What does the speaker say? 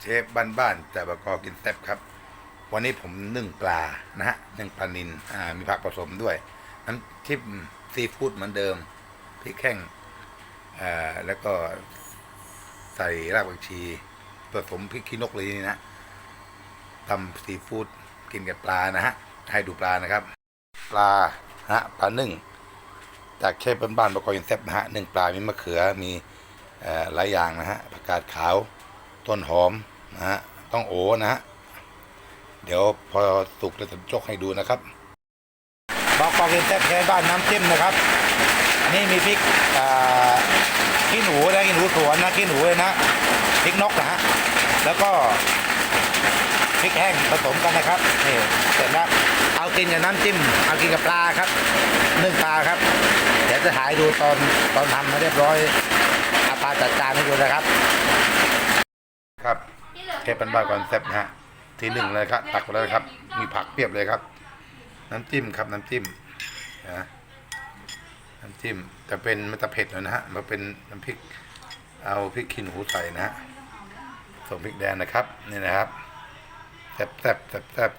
เชฟบ้านๆแต่บะกอกินแซ่บครับ วันนี้ผมนึ่งปลานะฮะนึ่งปลานินอ่ามีผักผสมด้วยน้ำจิ้มซีฟู้ดเหมือนเดิมพริกแห้งอ่าแล้วก็ใส่รากผักชีผสมพริกขี้นกเลยนี่นะตำซีฟู้ดกินกับปลานะฮะให้ดูปลานะครับ ปลาฮะปลานึ่งจากเชฟบ้านๆบะกอกินแซ่บนะฮะนึ่งปลามีมะเขือมีหลายอย่างนะฮะผักกาดขาว ต้นหอมนะฮะต้องโอนะฮะเดี๋ยวพอสุกเราจะจกให้ดูนะครับบอกกองกินแซ่บแค่บ้านน้ำจิ้มนะครับ นี่มีพริกขี้หนูนะขี้หนูสวนนะขี้หนูเลยนะพริกนกนะฮะแล้วก็พริกแห้งผสมกันนะครับนี่เสร็จแล้วเอากินกับน้ำจิ้ม เอากินกับปลาครับนึ่งปลาครับ เดี๋ยวจะถ่ายดูตอนตอนทำมาเรียบร้อยเอาปลาจัดจานให้ดูนะครับ ทปเป็นบ้านก่อนแซ่บนะฮะทีหนึ่งเลยครับตักไปเลยครับ มีผักเพียบเลยครับ น้ำจิ้มครับน้ำจิ้มนะน้ำจิ้มจะเป็นมันจะเผ็ดหน่อยนะฮะมาเป็นน้ำพริกเอาพริกขี้หนูใส่นะฮะส่งพริกแดงนะครับนี่นะครับแซ่บแซ่บแซ่บแซ่บ